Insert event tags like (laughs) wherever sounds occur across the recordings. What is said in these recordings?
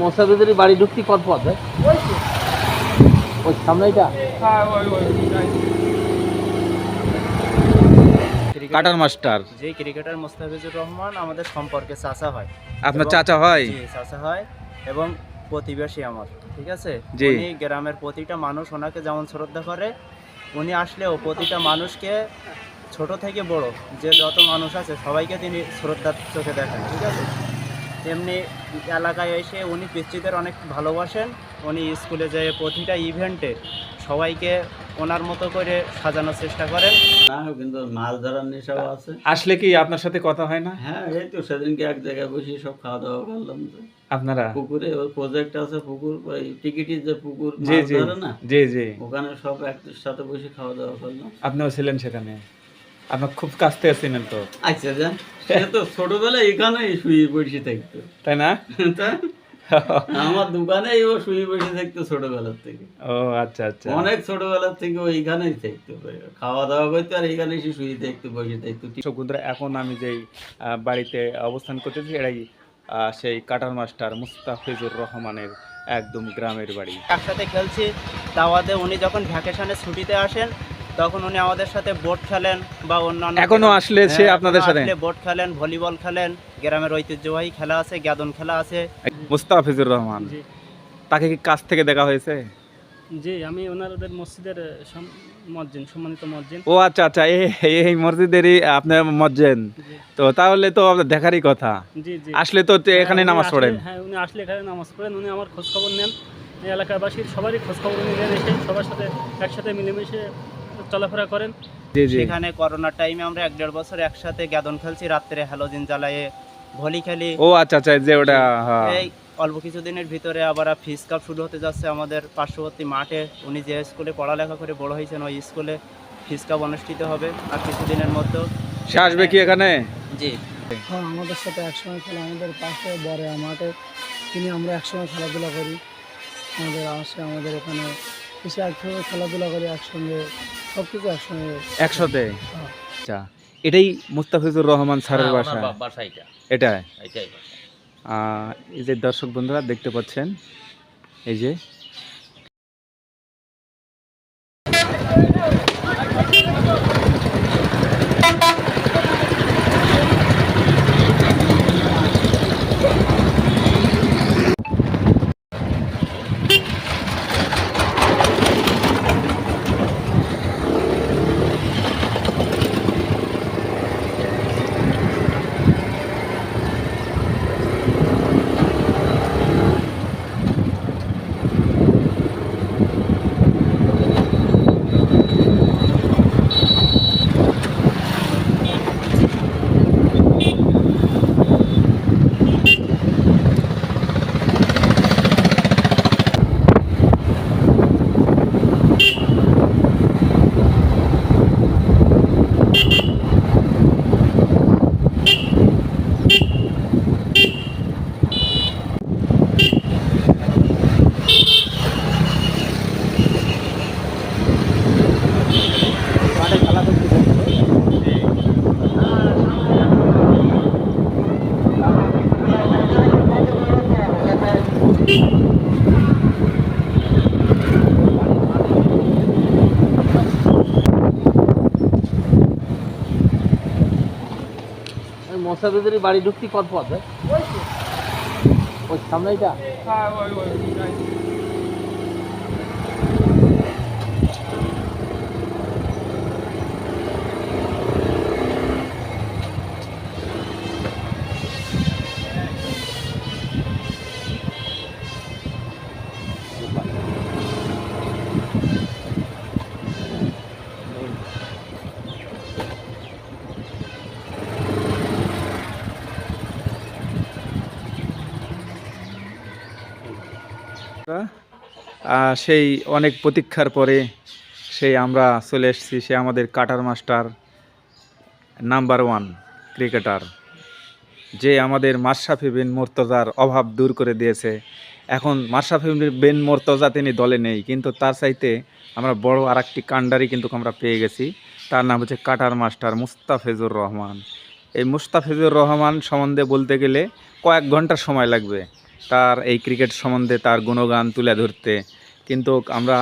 মোসাদের বাড়ি ঢুকতে কত পথ ওই সামনে এটা কাটার মাস্টার। যে ক্রিকেটার মোস্তাফিজুর রহমান আমাদের সম্পর্কে চাচা হয়। আপনার চাচা হয়? চাচা হয়। এবং প্রতিবেশী আমার ঠিক আছে। উনি গ্রামের প্রতিটা মানুষ ওনাকে যেমন শ্রদ্ধা করে উনি আসলেও প্রতিটা মানুষকে ছোট থেকে বড় যে যত মানুষ আছে সবাইকে তিনি শ্রদ্ধার চোখে দেখেন ঠিক আছে? তেমনি এলাকায় এসে উনি পিতৃদের অনেক ভালোবাসেন। উনি স্কুলে যেয়ে প্রতিটা ইভেন্টে সবাইকে ওনার মতো করে সাজানোর চেষ্টা করেন। কিন্তু মাছ ধরার নেশাও আছে। আসলে কি আপনার সাথে কথা হয় না? হ্যাঁ এই তো সেদিনকে এক জায়গায় বসে সব খাওয়া দাওয়া করলাম তো। আপনারা? পুকুরে ওর প্রজেক্ট আছে পুকুর ওই টিকিটির যে পুকুর জি জি। না জি জি। ওখানে সব একসাথে বসে খাওয়া দাওয়া করলাম। আপনিও ছিলেন সেখানে? আপনার খুব কাছ থেকে তো। আচ্ছা সে তো ছোটবেলায় এখানেই শুয়ে বসে থাকতো। তাই না? তা? আমার দোকানে ও শুয়ে বসে থাকতো ছোটবেলার থেকে। ও আচ্ছা আচ্ছা। অনেক ছোটবেলার থেকে ও এইখানেই থাকতো। খাওয়া দাওয়া করতো আর এইখানে এসে শুয়ে থাকতো বসে থাকতো। দর্শক বন্ধুরা এখন আমি যেই আহ, বাড়িতে অবস্থান করতেছি এটাই আহ, সেই কাটার মাস্টার মুস্তাফিজুর রহমানের একদম গ্রামের বাড়ি। একসাথে খেলছি। তাওয়াতে উনি যখন ভ্যাকেশনে ছুটিতে আসেন তখন উনি আমাদের সাথে বোট খেলেন বা অন্যান্য এখনও আসলে সে হ্যাঁ, আপনাদের সাথে? আসলে বোট খেলেন ভলিবল খেলেন গ্রামের ঐতিহ্যবাহী খেলা আছে গ্যাদন খেলা আছে। মুস্তাফিজুর রহমান তাকে কি কাছ থেকে দেখা হয়েছে? জি আমি ওনাদের মসজিদের মসজিদ সম্মানিত মসজিদ। ও আচ্ছা আচ্ছা এই এই মসজিদেরই আপনার মসজেন জি। তো তাহলে তো আপনার দেখারই কথা। জি জি। আসলে তো তে- এখানে হ্যাঁ, নামাজ পড়েন। হ্যাঁ উনি আসলে এখানে নামাজ পড়েন উনি আমার খোঁজ খবর নেন। এই এলাকাবাসীর সবারই খোঁজ খবর উনি নেন এসে সবার সাথে একসাথে মিলেমিশে চলাফেরা করেন। সেখানে করোনার টাইমে আমরা এক দেড় বছর একসাথে গ্যাদন খেলছি রাত্রে হ্যালোজিন জ্বালায়ে ভলি খেলি। ও আচ্ছা আচ্ছা যে ওটা হ্যাঁ। এই অল্প কিছুদিনের ভিতরে আবার ফিস কাপ শুরু হতে যাচ্ছে আমাদের পার্শ্ববর্তী মাঠে। উনি যে স্কুলে পড়ালেখা করে বড় হয়েছেন ওই স্কুলে ফিস কাপ অনুষ্ঠিত হবে আর কিছুদিনের মধ্যে সে আসবে কি এখানে? জি। হ্যাঁ আমাদের সাথে একসময় খেলা আমাদের পাশে বড় মাঠে। তিনি আমরা একসময় খেলাধুলা করি। আমাদের আসে আমাদের এখানে এসে একসঙ্গে খেলাধুলা করি একসঙ্গে। সব কিছু একসঙ্গে একসাথে? হ্যাঁ। আচ্ছা এটাই মুস্তাফিজুর রহমান স্যারের বাসা? এটা। আহ, এই যে দর্শক বন্ধুরা দেখতে পাচ্ছেন এই যে বাড়ি ঢুকতে কত পথ ওই সামনে এটা আহ, সেই অনেক প্রতীক্ষার পরে সেই আমরা চলে এসেছি, সে আমাদের cutter master number one cricketer, যে আমাদের মাশরাফি বিন মোর্তজার অভাব দূর করে দিয়েছে। এখন মাশরাফি বিন মোর্তজা তিনি দলে নেই, কিন্তু তার চাইতে আমরা বড় আর একটি কাণ্ডারি কিন্তু আমরা পেয়ে গেছি। তার নাম হচ্ছে কাটার মাস্টার মুস্তাফিজুর রহমান। এই মুস্তাফিজুর রহমান সম্বন্ধে বলতে গেলে কয়েক ঘণ্টা সময় লাগবে। তার এই ক্রিকেট সম্বন্ধে তার গুণগান তুলে ধরতে। কিন্তু আমরা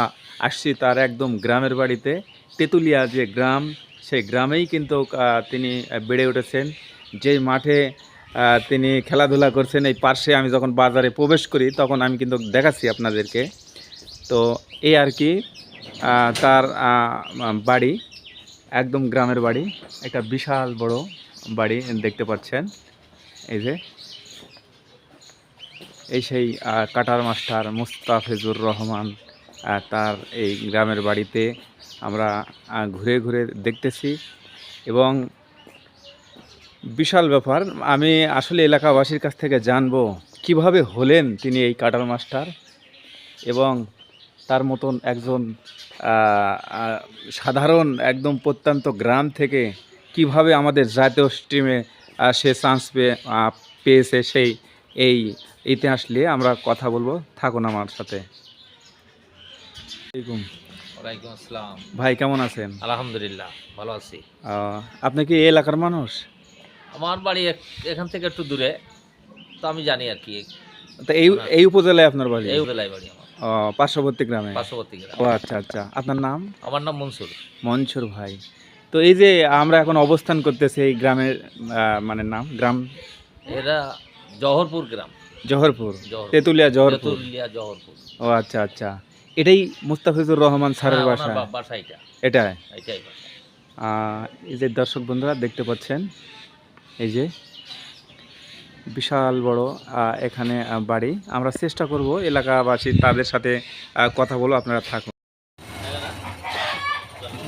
আসছি তার একদম গ্রামের বাড়িতে। তেঁতুলিয়া যে গ্রাম, সেই গ্রামেই কিন্তু তিনি বেড়ে উঠেছেন। যেই মাঠে তিনি খেলাধুলা করছেন, এই পার্শ্বে আমি যখন বাজারে প্রবেশ করি, তখন আমি কিন্তু দেখাচ্ছি আপনাদেরকে। তো এই আর কি তার বাড়ি, একদম গ্রামের বাড়ি। একটা বিশাল বড় বাড়ি দেখতে পাচ্ছেন। এই যে এই সেই কাটার মাস্টার মুস্তাফিজুর রহমান তার এই গ্রামের বাড়িতে আমরা ঘুরে ঘুরে দেখতেছি এবং বিশাল ব্যাপার, আমি আসলে এলাকাবাসীর কাছ থেকে জানব কীভাবে হলেন তিনি এই কাটার মাস্টার এবং তার মতন একজন সাধারণ একদম প্রত্যন্ত গ্রাম থেকে কীভাবে আমাদের জাতীয় স্ট্রিমে সে চান্স পেয়ে পেয়েছে সেই এই ইতিহাস নিয়ে আমরা কথা বলব। থাকুন আমার সাথে। ওয়ালাইকুম আসসালাম। ভাই কেমন আছেন? আলহামদুলিল্লাহ ভালো আছি। আপনি কি এই এলাকার মানুষ? আমার বাড়ি এখান থেকে একটু দূরে তো আমি জানি আর কি। তো এই এই উপজেলায় আপনার বাড়ি? এই উপজেলায় বাড়ি আমার। পার্শ্ববর্তী গ্রামে? পার্শ্ববর্তী গ্রাম। ও আচ্ছা আচ্ছা। আপনার নাম? আমার নাম মনসুর। মনসুর ভাই। তো এই যে আমরা এখন অবস্থান করতেছি এই গ্রামের মানে নাম গ্রাম? এরা জহরপুর গ্রাম। জহরপুর? তেঁতুলিয়া জহরপুর। তেঁতুলিয়া জহরপুর। ও আচ্ছা আচ্ছা। এটাই মুস্তাফিজুর রহমান স্যারের হ্যাঁ, বাসা? বাসা এটা। এটা এটাই আহ, এই যে দর্শক বন্ধুরা দেখতে পাচ্ছেন এই যে বিশাল বড় আহ, এখানে বাড়ি। আমরা চেষ্টা করব এলাকাবাসী তাদের সাথে কথা বলব আপনারা থাকুন।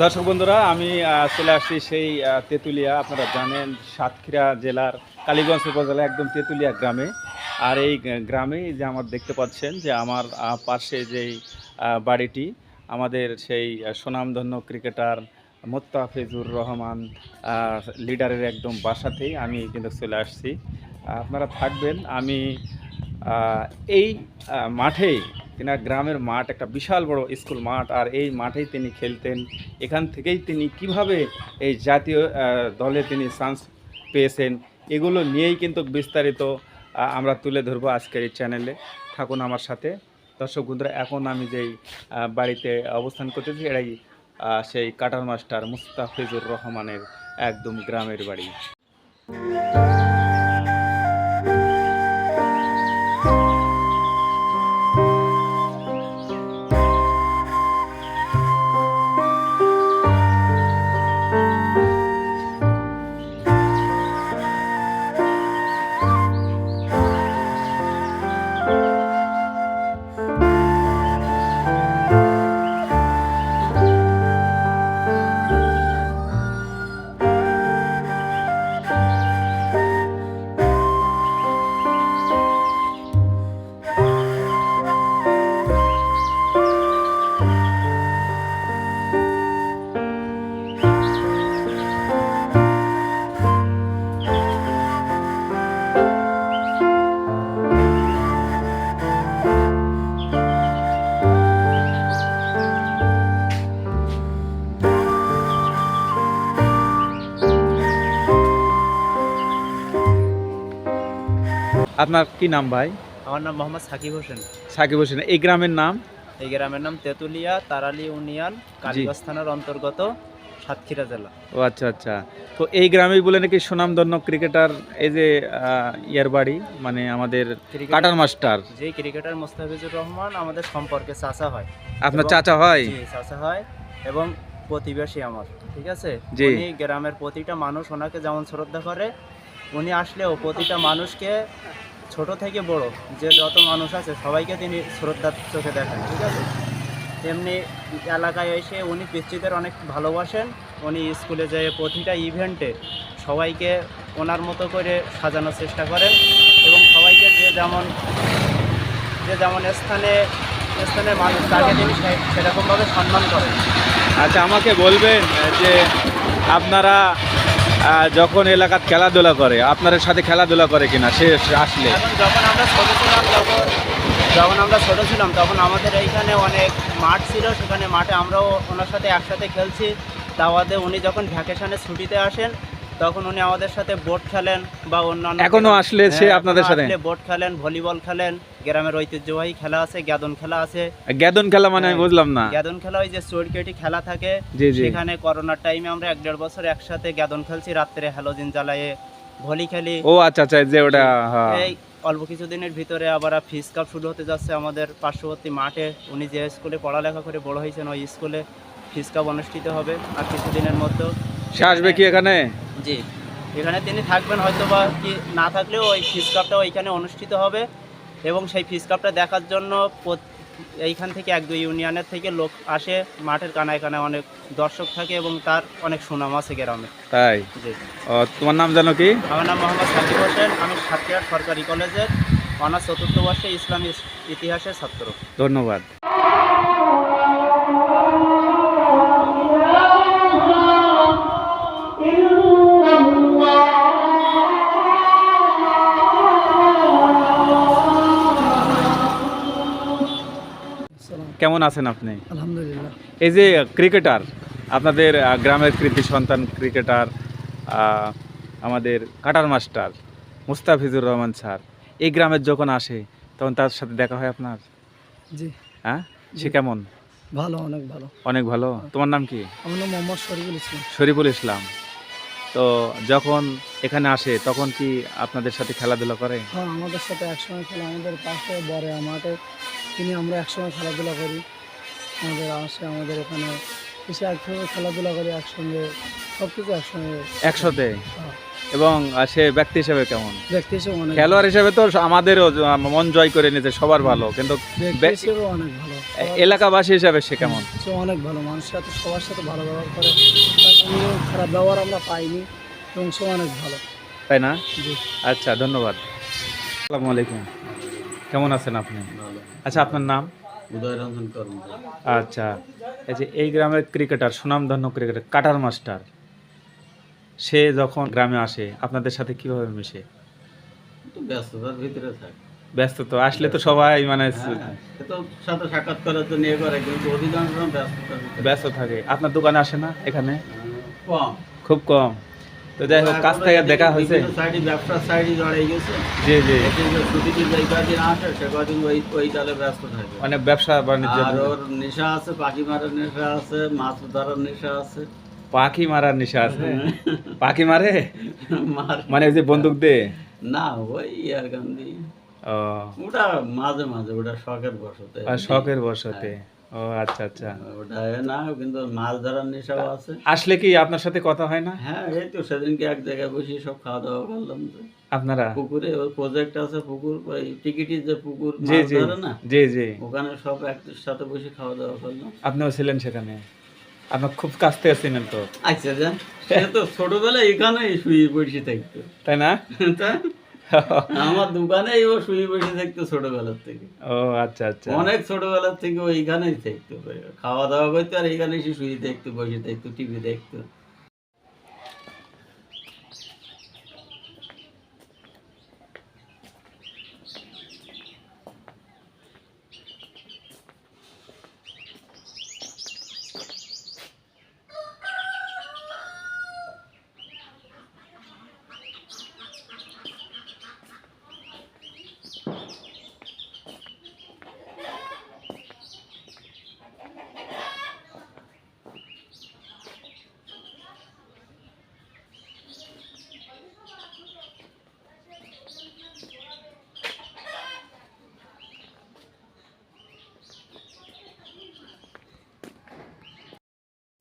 দর্শক বন্ধুরা, আমি চলে আসছি সেই তেঁতুলিয়া, আপনারা জানেন, সাতক্ষীরা জেলার কালীগঞ্জ উপজেলা, একদম তেঁতুলিয়া গ্রামে। আর এই গ্রামে যে আমার দেখতে পাচ্ছেন যে আমার পাশে যেই বাড়িটি, আমাদের সেই সুনামধন্য ক্রিকেটার মোত্তাফিজুর রহমান লিডারের একদম বাসাতেই আমি কিন্তু চলে আসছি। আপনারা থাকবেন, আমি এই মাঠেই তিনার গ্রামের মাঠ, একটা বিশাল বড় স্কুল মাঠ, আর এই মাঠেই তিনি খেলতেন। এখান থেকেই তিনি কীভাবে এই জাতীয় দলে তিনি চান্স পেয়েছেন, এগুলো নিয়েই কিন্তু বিস্তারিত আমরা তুলে ধরবো আজকের এই চ্যানেলে থাকুন আমার সাথে। দর্শক বন্ধুরা, এখন আমি যেই বাড়িতে অবস্থান করতেছি, এটাই সেই কাটার মাস্টার মুস্তাফিজুর রহমানের একদম গ্রামের বাড়ি। আপনার কি নাম ভাই? আমার নাম মোহাম্মদ সাকিব হোসেন। সাকিব হোসেন এই গ্রামের নাম? এই গ্রামের নাম তেঁতুলিয়া তারালি ইউনিয়ন কালীগঞ্জ থানার অন্তর্গত সাতক্ষীরা জেলা। ও আচ্ছা আচ্ছা। তো এই গ্রামেই বলে নাকি সুনামধন্য ক্রিকেটার এই যে ইয়ার বাড়ি মানে আমাদের কাটার মাস্টার। যে ক্রিকেটার মোস্তাফিজুর রহমান আমাদের সম্পর্কে চাচা হয়। আপনার চাচা হয়? জি চাচা হয় এবং প্রতিবেশী আমার ঠিক আছে। উনি গ্রামের প্রতিটা মানুষ ওনাকে যেমন শ্রদ্ধা করে উনি আসলেও প্রতিটা মানুষকে ছোট থেকে বড়, যে যত মানুষ আছে সবাইকে তিনি শ্রদ্ধার চোখে দেখেন, ঠিক আছে? তেমনি এলাকায় এসে উনি পিতৃদের অনেক ভালোবাসেন, উনি স্কুলে যেয়ে প্রতিটা ইভেন্টে সবাইকে ওনার মতো করে সাজানোর চেষ্টা করেন এবং সবাইকে যে যেমন যে যেমন স্থানে স্থানের মানুষ তাকে তিনি সেরকমভাবে সম্মান করেন। আচ্ছা আমাকে বলবেন যে আপনারা যখন এলাকার খেলাধুলা করে, আপনাদের সাথে খেলাধুলা করে কিনা, সে আসলে? যখন আমরা ছোট ছিলাম, তখন, যখন আমরা ছোট ছিলাম, তখন আমাদের এইখানে অনেক মাঠ ছিল, সেখানে মাঠে আমরাও ওনার সাথে একসাথে খেলছি। তাওয়াতে উনি যখন ভ্যাকেশনে ছুটিতে আসেন তখন উনি আমাদের সাথে বোট খেলেন বা অন্যান্য এখনও আসলে সে হ্যাঁ, আপনাদের সাথে? বোট খেলেন ভলিবল খেলেন গ্রামের ঐতিহ্যবাহী খেলা আছে গ্যাদন খেলা আছে। গ্যাদন খেলা মানে আমি হ্যাঁ। বুঝলাম না। গ্যাদন খেলা ওই যে চোরকেটি খেলা থাকে সেখানে করোনার টাইমে আমরা এক দেড় বছর একসাথে গ্যাদন খেলছি রাত্রে হ্যালোজিন জ্বালায়ে ভলি খেলি। ও আচ্ছা আচ্ছা যে ওটা হ্যাঁ। এই অল্প কিছুদিনের ভিতরে আবার ফিস কাপ শুরু হতে যাচ্ছে আমাদের পার্শ্ববর্তী মাঠে। উনি যে স্কুলে পড়ালেখা করে বড় হয়েছেন ওই স্কুলে ফিস কাপ অনুষ্ঠিত হবে আর কিছুদিনের মধ্যে সে আসবে কি এখানে? জি। এখানে তিনি থাকবেন হয়তো বা কি না থাকলেও ওই ফিস কাপটা ওইখানে অনুষ্ঠিত হবে এবং সেই ফিস কাপটা দেখার জন্য এইখান থেকে এক দুই ইউনিয়নের থেকে লোক আসে মাঠের কানায় কানায় অনেক দর্শক থাকে এবং তার অনেক সুনাম আছে গ্রামে। তাই? তোমার নাম জানো কি? আমার নাম মোহাম্মদ সাকিব হোসেন আমি সাতক্ষীরা সরকারি কলেজের অনার্স চতুর্থ বর্ষে ইসলামী ইতিহাসের ছাত্র। ধন্যবাদ। আছেন আপনি? আলহামদুলিল্লাহ। এই যে ক্রিকেটার আপনাদের গ্রামের কৃতি সন্তান ক্রিকেটার আমাদের cutter master Mustafizur Rahman sir এই গ্রামের যখন আসে তখন তার সাথে দেখা হয় আপনার? জি। হ্যাঁ? সে কেমন? ভালো অনেক ভালো। অনেক ভালো? তোমার নাম কি? আমার নাম মোহাম্মদ শরীফুল ইসলাম। শরীফুল ইসলাম। তো যখন এখানে আসে তখন কি আপনাদের সাথে খেলাধুলা করে? হ্যাঁ আমাদের সাথে একসময় খেলে আমাদের পাশে বড় মাঠে তিনি আমরা একসঙ্গে খেলাধুলা করি। আমাদের আসে আমাদের এখানে এসে একসঙ্গে খেলাধুলা করি একসঙ্গে সব কিছু একসঙ্গে। একসাথে? হ্যাঁ। এবং সে ব্যক্তি হিসেবে কেমন? ব্যক্তি হিসেবে অনেক খেলোয়াড় হিসেবে তো আমাদেরও মন জয় করে নিতে সবার ভালো। কিন্তু অনেক ভালো। এলাকাবাসী হিসাবে সে কেমন? সে অনেক ভালো। মানুষের সাথে সবার সাথে ভালো ব্যবহার করে। খারাপ ব্যবহার আমরা পাইনি এবং সে অনেক ভালো। তাই না? জি। আচ্ছা ধন্যবাদ। আসসালামু আলাইকুম। কেমন আছেন আপনি? আচ্ছা আপনার নাম? উদয় রঞ্জন আচ্ছা আচ্ছা এই গ্রামের ক্রিকেটার সুনামধন্য ক্রিকেটার কাটার মাস্টার সে যখন গ্রামে আসে আপনাদের সাথে কীভাবে মিশে? ব্যস্ততার ভিতরে থাকে। ব্যস্ত তো আসলে তো সবাই মানে হ্যাঁ, সে সাথে সাক্ষাৎ করার জন্য ইয়ে করে কিন্তু অধিকাংশ ব্যস্ত থাকে। আপনার দোকানে আসে না এখানে? কম। খুব কম। তো যাই হোক কাছ থেকে দেখা হয়েছে। সাইডে ব্যবসার সাইডে জড়াই গেছে। জি জি। ছুটিতে যেই কদিন আসে সে কদিন ওই ওই তালে ব্যস্ত থাকে। অনেক ব্যবসা বাণিজ্য আর ওর নেশা আছে পাখি মারার নেশা আছে মাছ ধরার নেশা আছে। পাখি মারার নেশা আছে? পাখি মারে? মানে ওই যে বন্দুক দে না ওই ইয়ার গান্ধী ও। ওটা মাঝে মাঝে ওটা শখের বসতে। আর শখের বসতে। ও আচ্ছা আচ্ছা। ওটা না কিন্তু মাছ ধরার নেশাও আছে। আসলে কি আপনার সাথে কথা হয় না? হ্যাঁ এই তো সেদিনকে এক জায়গায় বসে সব খাওয়া দাওয়া করলাম তো আপনারা? পুকুরে ওর প্রজেক্ট আছে পুকুর ওই টিকিটির যে পুকুর জি জি। না জি জি। ওখানে সব একটার সাথে বসে খাওয়া দাওয়া করলাম। আপনিও ছিলেন সেখানে? আপনার খুব কাছ থেকে ছিলেন তো? আচ্ছা যান। সে তো ছোটবেলায় এখানেই শুয়ে বসে থাকতো। তাই না? (laughs) তা (laughs) আমার দোকানে ও শুয়ে বসে থাকতো ছোটবেলার থেকে। ও আচ্ছা আচ্ছা। অনেক ছোটবেলার থেকে ও এইখানেই থাকতো খাওয়া দাওয়া করতো আর এইখানে এসে শুয়ে দেখতো বসে দেখতো টিভি দেখতো।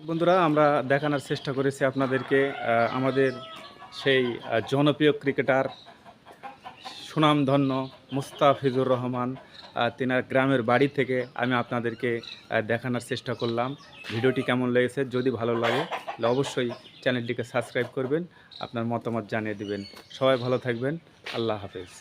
বন্ধুরা, আমরা দেখানোর চেষ্টা করেছি আপনাদেরকে আমাদের সেই জনপ্রিয় ক্রিকেটার সুনামধন্য মুস্তাফিজুর রহমান তিনার গ্রামের বাড়ি থেকে আমি আপনাদেরকে দেখানোর চেষ্টা করলাম। ভিডিওটি কেমন লেগেছে, যদি ভালো লাগে, তাহলে অবশ্যই চ্যানেলটিকে সাবস্ক্রাইব করবেন, আপনার মতামত জানিয়ে দিবেন। সবাই ভালো থাকবেন, আল্লাহ হাফেজ।